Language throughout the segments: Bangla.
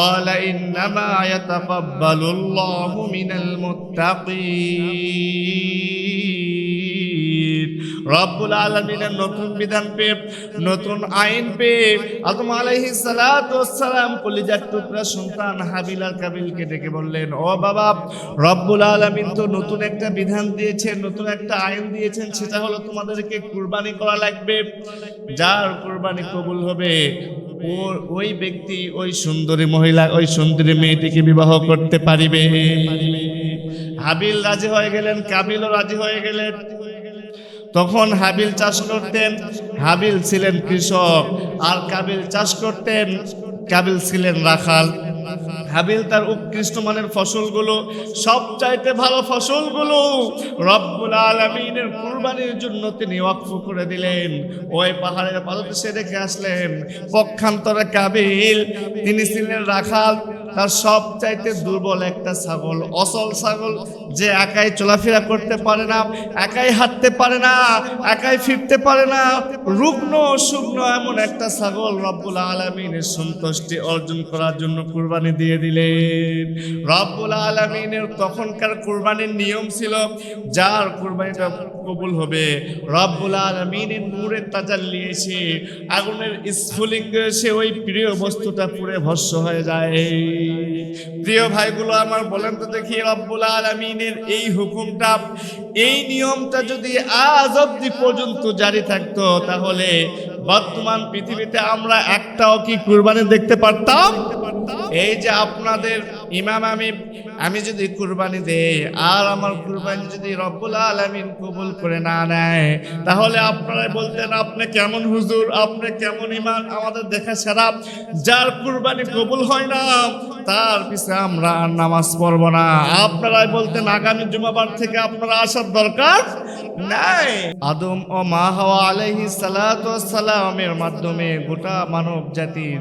قال إنما يتقبل الله من المتقين রব্বুল আলমিনের নতুন বিধান পেয়ে নতুন আইন পেয়ে আদম আলাইহিস সালাতু সালাম কলিজার টুকরা সন্তান হাবিল আর কাবিলকে ডেকে বললেন ও বাবা রব্বুল আলামিন তো নতুন একটা বিধান দিয়েছেন নতুন একটা আইন দিয়েছেন সেটা হলো তোমাদেরকে কুরবানি করা লাগবে যার কুরবানি কবুল হবে ওর ওই ব্যক্তি, ওই সুন্দরী মহিলা, ওই সুন্দরী মেয়েটিকে বিবাহ করতে পারিবে। হাবিল রাজি হয়ে গেলেন, কাবিলও রাজি হয়ে গেলেন। তখন হাবিল চাষ করতেন, হাবিল ছিলেন কৃষক, আর কাবিল চাষ করতেন, কাবিল ছিলেন রাখাল। হাবিল তার উৎকৃষ্ট মানের ফসলগুলো সব চাইতে ভালো ফসলগুলো রব্বুল আলমিনের কুরবানির জন্য তিনি ওয়াকফ করে দিলেন। ওই পাহাড়ের পাদদেশে রেখে আসলেন, পক্ষান্তরে কাবিল, তিনি ছিলেন রাখাল, তার সব চাইতে দুর্বল একটা ছাগল অসল ছাগল, যে একাই চলাফেরা করতে পারে না, একাই হাঁটতে পারে না, একাই ফিরতে পারে না। রুগ্ন শুকনো এমন একটা ছাগল রব্বুল আলমিনের সন্তুষ্টি অর্জন করার জন্য কুরবানি দিয়ে দিলেন। রব্বুল আলমিনের তখনকার কুরবানির নিয়ম ছিল, যার কুরবানিটা কবুল হবে, রব্বুল আলমিনের নূরের তাজাল্লি এসে, আগুনের স্ফুলিঙ্গ এসে ওই প্রিয় বস্তুটা পুড়ে ভস্য হয়ে যায়। প্রিয় ভাইগুলো আমার বলেন তো দেখি, রব্বুল আলমিনের এই হুকুমটা, এই নিয়মটা যদি আজ অব্দি পর্যন্ত জারি থাকতো, তাহলে বর্তমান পৃথিবীতে আমরা একটাও কি কুরবানি দেখতে পারতাম? এই যে আপনাদের ইমাম আমি আমি যদি কুরবানি দেই আর আমার কুরবানি যদি রব্বুল আলামিন কবুল করে না নেয়, তাহলে আপনারা বলতেন, আপনি কেমন হুজুর? আপনি কেমন ইমান আমাদের দেখা সারা যার কুরবানি কবুল হয় না, তার পিছে আমরা নামাজ পড়ব না। আপনারাই বলতেন, আগামী জুমাবার থেকে আপনারা আসার দরকার নাই। আদম ও মা হাওয়া সালাতু সালামের মাধ্যমে গোটা মানব জাতির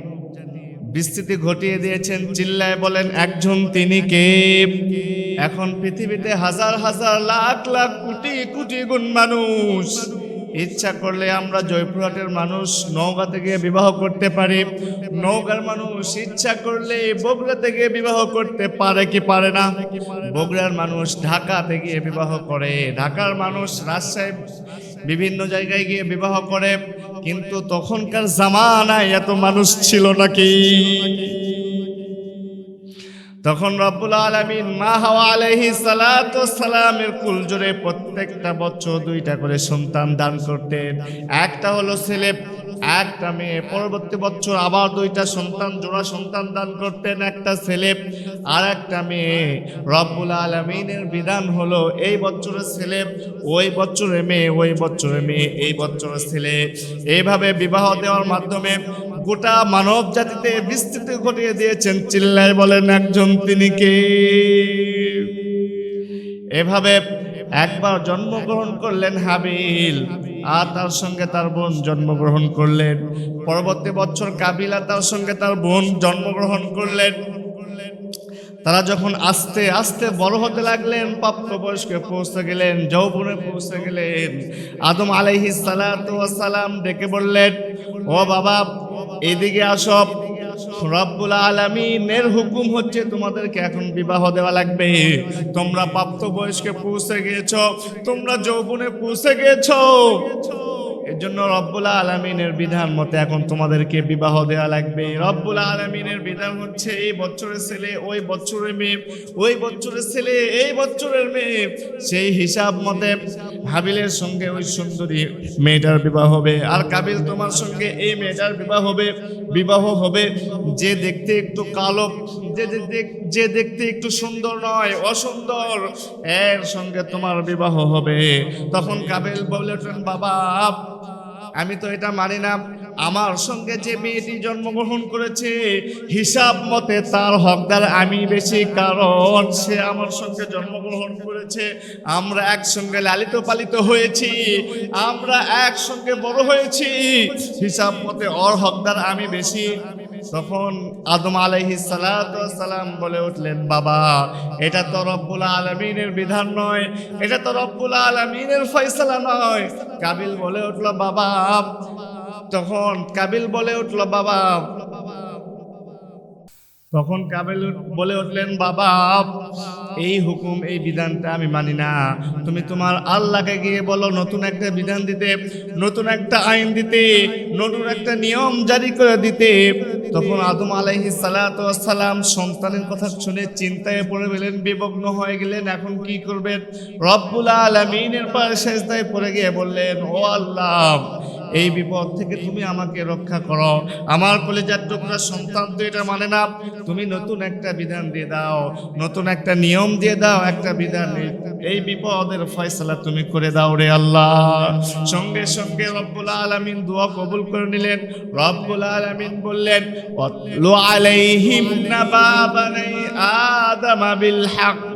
বিস্তৃতি ঘটিয়ে দিয়েছেন, চিল্লায় বলেন, একজন তিনি কে? এখন পৃথিবীতে হাজার হাজার লাখ লাখ কোটি কোটি গুণ মানুষ। ইচ্ছা করলে আমরা জয়পুরহাটের মানুষ নৌকাতে গিয়ে বিবাহ করতে পারি। নৌকার মানুষ ইচ্ছা করলে বগুড়াতে গিয়ে বিবাহ করতে পারে কি পারে না? বগুড়ার মানুষ ঢাকাতে গিয়ে বিবাহ করে, ঢাকার মানুষ রাজশাহী বিভিন্ন জায়গায় গিয়ে বিবাহ করে। কিন্তু তখনকার জামানায় এত মানুষ ছিল নাকি? তখন রব্বুল আলমিন মা হাওয়া সালাতু সালামের কুল জোরে প্রত্যেকটা বছর দুইটা করে সন্তান দান করতেন। একটা হলো ছেলে, একটা মেয়ে। পরবর্তী বছর আবার দুইটা সন্তান, জোড়া সন্তান দান করতেন একটা ছেলে আর একটা মেয়ে। রব্বুল আলমিনের বিধান হলো এই বছরের ছেলে, ওই বছরের মেয়ে, ওই বছরের মেয়ে, এই বছরের ছেলে। এইভাবে বিবাহ দেওয়ার মাধ্যমে গোটা মানব জাতিতে বিস্তৃতি ঘটিয়ে দিয়েছেন চিল্লায় বলেন একজন তিনি কে? এভাবে একবার জন্মগ্রহণ করলেন হাবিল, আর তার সঙ্গে তার বোন জন্মগ্রহণ করলেন। পরবর্তী বছর কাবিলা তার সঙ্গে তার বোন জন্মগ্রহণ করলেন। তারা যখন আস্তে আস্তে বড় হতে লাগলেন প্রাপ্ত বয়স্কে পৌঁছে গেলেন, যৌবনে পৌঁছে গেলেন। আদম ওয়াস সালাম ডেকে বললেন, ও বাবা এদিকে আসব রব্বুল আলমিনের হুকুম হচ্ছে তোমাদেরকে এখন বিবাহ দেওয়া লাগবে। তোমরা প্রাপ্ত বয়সকে পৌঁছে গিয়েছ, তোমরা যৌবনে পৌঁছে গিয়েছ। এর জন্য রব্বুল আলমিনের বিধান মতে এখন তোমাদেরকে বিবাহ দেওয়া লাগবে। রব্বুল আলমিনের বিধান হচ্ছে এই বছরের ছেলে, ওই বছরের মেয়ে, ওই বছরের ছেলে, এই বছরের মেয়ে। সেই হিসাব মতে হাবিলের সঙ্গে ওই সুন্দরী মেয়েটার বিবাহ হবে। আর কাবিল তোমার সঙ্গে এই মেয়েটার বিবাহ হবে বিবাহ হবে। যে দেখতে একটু কালো, যে যে দেখতে একটু সুন্দর নয়, অসুন্দর, এর সঙ্গে তোমার বিবাহ হবে। তখন কাবিল বলে বাবা আমি তো এটা মানি না। আমার সঙ্গে যে মেয়েটি জন্মগ্রহণ করেছে, হিসাব মতে তার হকদার আমি বেশি, কারণ সে আমার সঙ্গে জন্মগ্রহণ করেছে। আমরা একসঙ্গে লালিত পালিত হয়েছি, আমরা একসঙ্গে বড় হয়েছি। হিসাব মতে ওর হকদার আমি বেশি। তখন আদম আলহি সালাম বলে উঠলেন, বাবা, এটা তো রব্বুল আলমিনের বিধান নয়, এটা তো রব্বুল আলমিনের ফয়সালা নয়। কাবিল বলে উঠল, বাবা, তখন কাবিল বলে উঠল, বাবা তখন কাবিল বলে উঠলেন, বাবা, এই হুকুম, এই বিধানটা আমি মানি না। তুমি তোমার আল্লাহকে গিয়ে বলো, নতুন একটা বিধান দিতে, নতুন একটা আইন দিতে, নতুন একটা নিয়ম জারি করে দিতে। তখন আদম আলাইহি সালাম সন্তানের কথা শুনে চিন্তায় পড়ে গেলেন বিভগ্ন হয়ে গেলেন। এখন কি করবেন? রব্বুল আলমিনের পাশে পড়ে গিয়ে বললেন, ও আল্লাহ এই বিপদ থেকে তুমি আমাকে রক্ষা করো। আমার কলেজার টুকরা সন্তান তো এটা মানে না। তুমি নতুন একটা বিধান দিয়ে দাও, নতুন একটা নিয়ম দিয়ে দাও, একটা বিধান এই- বিপদের ফয়সালা তুমি করে দাও রে আল্লাহ। সঙ্গে সঙ্গে রব্বুল আলামিন দোয়া কবুল করে নিলেন। রব্বুল আলামিন বললেন আলাইহিম নাবা বানি আদম বিল হক।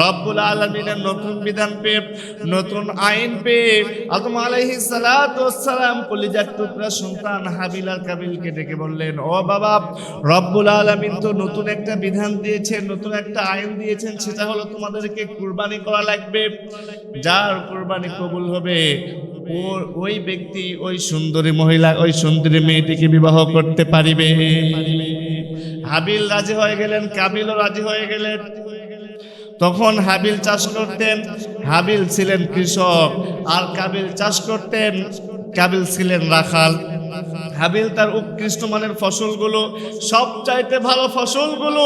রব্বুল আলমিনের নতুন বিধান পেয়ে, নতুন আইন পেয়ে, আদম সালাতু সালাম কলিজার টুকরা সন্তান হাবিল আর কাবিলকে ডেকে বললেন, ও বাবা, রব্বুল আলামিন তো নতুন একটা বিধান দিয়েছেন, নতুন একটা আইন দিয়েছেন, সেটা হলো তোমাদেরকে কুরবানি করা লাগবে। যার কুরবানি কবুল হবে ওই ব্যক্তি, ওই সুন্দরী মহিলা, ওই সুন্দরী মেয়েটিকে বিবাহ করতে পারিবে। হাবিল রাজি হয়ে গেলেন, কাবিলও রাজি হয়ে গেলেন। তখন হাবিল চাষ করতেন, হাবিল ছিলেন কৃষক, আর কাবিল চাষ করতেন, কাবিল ছিলেন রাখাল। হাবিল তার উৎকৃষ্ট মানের ফসলগুলো সব চাইতে ভালো ফসলগুলো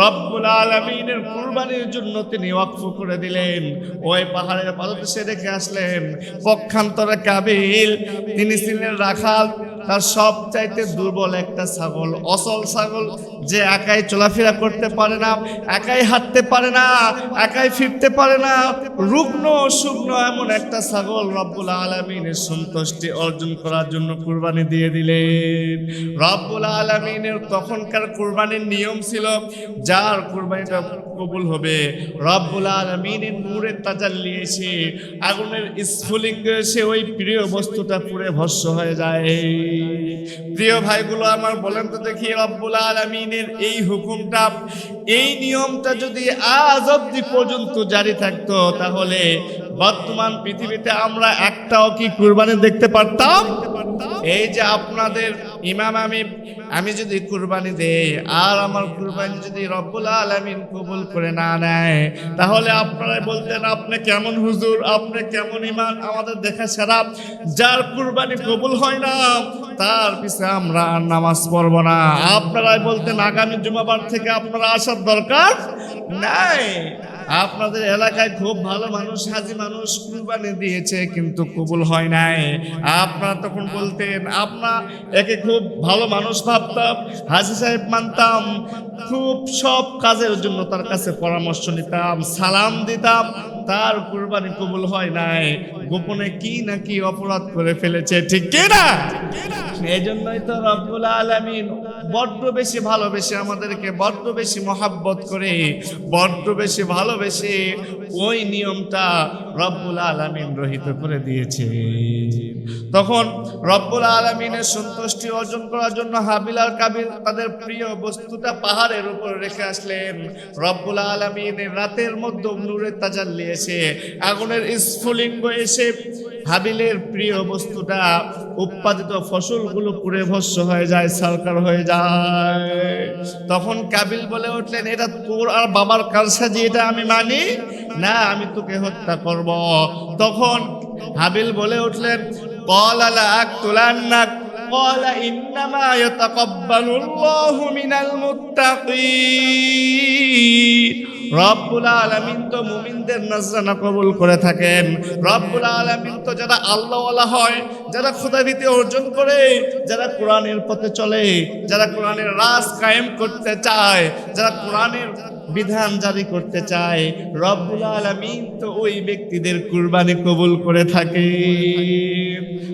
রব্বুল আলমিনের কুরবানির জন্য তিনি ওয়াকফ করে দিলেন। ওই পাহাড়ের পাদদেশে রেখে আসলেন। পক্ষান্তরে কাবিল, তিনি ছিলেন রাখাল, তার সব চাইতে দুর্বল একটা ছাগল, অসল ছাগল। যে একাই চলাফেরা করতে পারে না, একাই হাঁটতে পারে না, একাই ফিরতে পারে না, রুগ্ন শুকনো এমন একটা ছাগল রব্বুল আলমিনের সন্তুষ্টি অর্জন করার জন্য কুরবানি দিয়ে দিলেন। রব্বুল আলমিনের তখনকার কুরবানির নিয়ম ছিল, যার কুরবানিটা কবুল হবে, রব্বুল আলমিনের নূরের তাজাল্লি এসে, আগুনের স্ফুলিঙ্গ এসে ওই প্রিয় বস্তুটা পুড়ে ভস্য হয়ে যায়। প্রিয় ভাইগুলো, আমার বলেন তো দেখি রব্বুল আলমিনের এই হুকুমটা, এই নিয়মটা যদি আজ অব্দি পর্যন্ত জারি থাকতো, তাহলে বর্তমান পৃথিবীতে আমরা একটাও কি কুরবানি দেখতে পারতাম? এই যে আপনাদের ইমাম আমি আমি যদি কুরবানি দেই আর আমার কুরবানি যদি রব্বুল আলামিন কবুল করে না নেয়, তাহলে আপনারা বলতেন, আপনি কেমন হুজুর? আপনি কেমন ইমান আমাদের দেখা সারা যার কুরবানি কবুল হয় না, তার পিছে আমরা আর নামাজ পড়ব না। আপনারাই বলতেন, আগামী জুমাবার থেকে আপনারা আসার দরকার নাই। আপনাদের এলাকায় খুব ভালো মানুষ হাজি মানুষ কুরবানি দিয়েছে, কিন্তু কবুল হয় নাই। আপনারা তখন বলতেন আপনার একে খুব ভালো মানুষ ভাবতাম, হাজি সাহেব মানতাম, খুব সব কাজের জন্য তার কাছে পরামর্শ নিতাম, সালাম দিতাম, তার কুরবানি কবুল হয় নাই। গোপনে কি না কি অপরাধ করে ফেলেছে, ঠিক কি না? এই জন্যই তো রব্বুল আলামিন বড্ড বেশি ভালোবেসে আমাদেরকে বড্ড বেশি মহাব্বত করে, বড্ড বেশি ভালোবেসে ওই নিয়মটা রব্বুল আলামিন রহিত করে দিয়েছে। তখন রব্বুল আলমিনের সন্তুষ্টি অর্জন করার জন্য হাবিল আর কাবিল তাদের প্রিয় বস্তুটা পাহাড়ের উপর রেখে আসলেন। রব্বুল আলমিনের রাতের মধ্যে নূরের তাজাল্লি এসে, আগুনের স্ফুলিঙ্গ এসে হাবিলের প্রিয় বস্তুটা উৎপাদিত ফসলগুলো পুড়ে ভস্য হয়ে যায় সরকার হয়ে যায়। তখন কাবিল বলে উঠলেন, এটা তোর আর বাবার কারসাজি এটা আমি মানি? না, আমি তোকে হত্যা করব। তখন হাবিল বলে উঠলেন কল আলা আক তোলান্নাক قال إنما يتقبل الله من المتقين রব্বুল আলামিন তো মুমিনদের নাজরানা কবুল করে থাকেন রব্বুল আলামিন তো যারা আল্লাহওয়ালা হয় যারা খুদাবিতে অর্জন করে যারা কোরআনের পথে চলে যারা কোরআনের রাজ কায়েম করতে চায় যারা কোরআনের বিধান জারি করতে চায় রব্বুল আলামিন তো ওই ব্যক্তিদের কুরবানি কবুল করে থাকে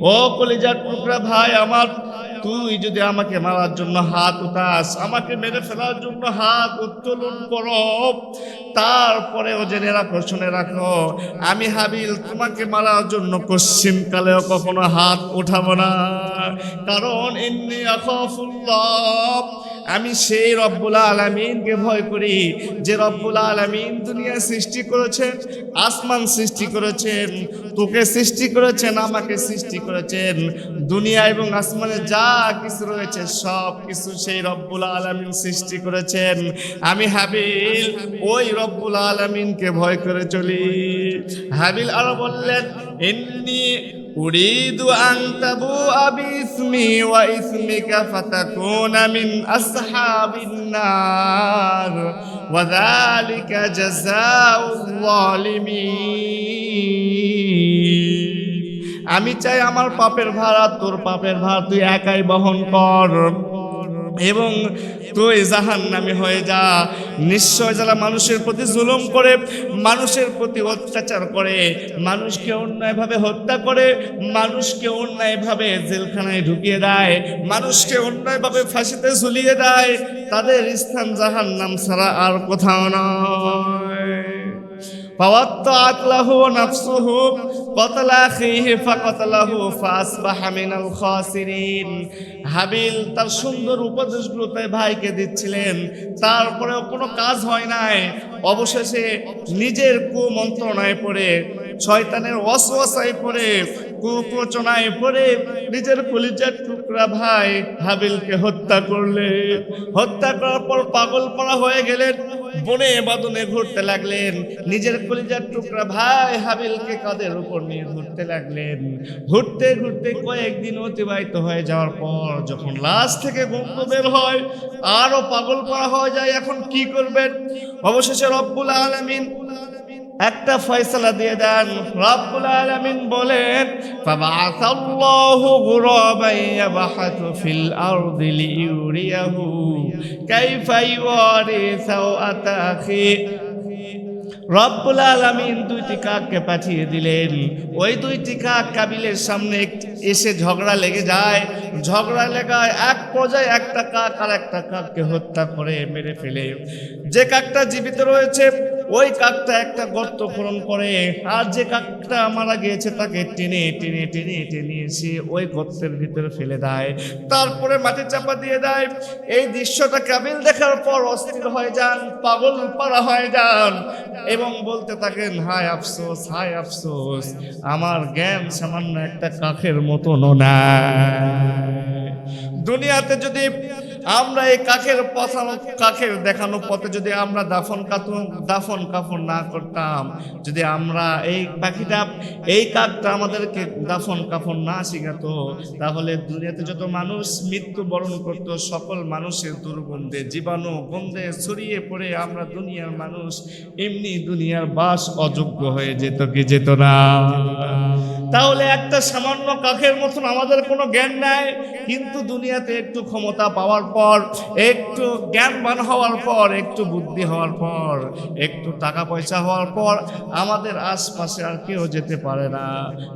ও কলিজার টুকরা ভাই আমার, তুই যদি আমাকে মারার জন্য হাত উঠাস, আমাকে মেরে ফেলার জন্য হাত উত্তোলন কর। তারপরে তারপরেও জেনে রাখো, শুনে রাখো, আমি হাবিল তোমাকে মারার জন্য কশ্চিন কালেও কখনো হাত উঠাবো না। কারণ এমনি আখাফুল্লাহ আমি সেই রব্বুল আলামিনকে ভয় করি, যে রব্বুল আলামিন দুনিয়া সৃষ্টি করেছেন, আসমান সৃষ্টি করেছেন, তোকে সৃষ্টি করেছেন, আমাকে সৃষ্টি করেছেন। দুনিয়া এবং আসমানে যা কিছু রয়েছে, সব কিছু সেই রব্বুল আলামিন সৃষ্টি করেছেন। আমি হাবিল ওই রব্বুল আলামিনকে ভয় করে চলি। হাবিল আরও বললেন এমনি أريد أن تبوء باسمي واسمك فتكون من أصحاب النار وذلك جزاء الظالمين আমি চাই আমার পাপের ভার আর তোর পাপের ভার তুই একাই বহন কর এবং তুই জাহান নামে হয়ে যা। নিশ্চয় যারা মানুষের প্রতি জুলুম করে, মানুষের প্রতি অত্যাচার করে, মানুষকে অন্যায়ভাবে হত্যা করে, মানুষকে অন্যায়ভাবে জেলখানায় ঢুকিয়ে দেয়, মানুষকে অন্যায়ভাবে ফাঁসিতে ঝুলিয়ে দেয়, তাদের স্থান জাহান নাম ছাড়া আর কোথাও নয়। পাওয়াত্ত আকলাহ নাফসুহ قتل أخيه فقتله فأصبح من الخاسرين হাবিল তার সুন্দর উপদেশগুলো তাই ভাইকে দিচ্ছিলেন তারপরেও কোনো কাজ হয় নাই অবশেষে নিজের কুমন্ত্রণায় পড়ে শয়তানের অসওয়াসায় পড়ে কুপ্রচনায় পড়ে নিজের কলিজার টুকরা ভাই হাবিলকে হত্যা করলে হত্যা করার পর পাগল পড়া হয়ে গেলেন বনে বাদনে ঘুরতে লাগলেন। নিজের কলিজার টুকরা ভাই হাবিলকে কাদের উপর নিয়ে ঘুরতে লাগলেন? ঘুরতে ঘুরতে কয়েকদিন অতিবাহিত হয়ে যাওয়ার পর যখন লাশ থেকে গন্ধ বের হয়, আরও পাগল করা হয়ে যায়, এখন কি করবেন? অবশেষে রব্বুল আলামিন একটা ফয়সলা দিয়ে দেন। রব্বুল আলামিন বলেন, ফাবাআসাল্লাহু গুরাবান ইয়াবহাতু ফিল আরদি লিইউরিয়াহু কাইফা ইওয়ারি সাওআতা আখি। রব্বুল আলামিন দুইটি কাককে পাঠিয়ে দিলেন। ওই দুইটি কাক কাবিলের সামনে এসে ঝগড়া লেগে যায়। ঝগড়া লেগায় এক পর্যায়ে একটা কাক আর একটা কাককে হত্যা করে মেরে ফেলে। যে কাকটা জীবিত রয়েছে ওই কাকটা একটা গর্ত পূরণ করে, আর যে কাকটা মারা গিয়েছে তাকে টেনে টেনে টেনে টেনে এসে ওই গর্তের ভিতরে ফেলে দেয়। তারপরে মাটি চাপা দিয়ে দেয়। এই দৃশ্যটা কাবিল দেখার পর অস্থির হয়ে যান, পাগল পাড়া হয়ে যান এবং বলতে থাকেন, হায় আফসোস হায় আফসোস, আমার জ্ঞান সামান্য একটা কাকের মতনও না দুনিয়াতে যদি আমরা এই কাকের পথানো কাকের দেখানো পথে যদি আমরা দাফন কাতুন, দাফন কাফন না করতাম, যদি আমরা এই পাখিটা, এই কাকটা আমাদেরকে দাফন কাফন না শিখাতো, তাহলে দুনিয়াতে যত মানুষ মৃত্যু বরণ করত, সকল মানুষের দুর্গন্ধে, জীবাণু গন্ধে ছড়িয়ে পড়ে আমরা দুনিয়ার মানুষ, এমনি দুনিয়ার বাস অযোগ্য হয়ে যেত কি যেত না। তাহলে একটা সামান্য কাকের মতন আমাদের কোনো জ্ঞান নাই। কিন্তু দুনিয়াতে একটু ক্ষমতা পাওয়ার পর, একটু জ্ঞানবান হওয়ার পর, একটু বুদ্ধি হওয়ার পর, একটু টাকা পয়সা হওয়ার পর, আমাদের আশপাশে আর কেউ যেতে পারে না।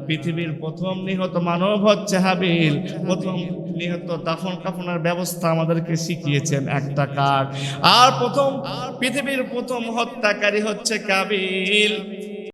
পৃথিবীর প্রথম নিহত মানব হচ্ছে হাবিল। প্রথম নিহত দাফন কাফনের ব্যবস্থা আমাদেরকে শিখিয়েছেন একটা কাক। আর প্রথম, পৃথিবীর প্রথম হত্যাকারী হচ্ছে কাবিল।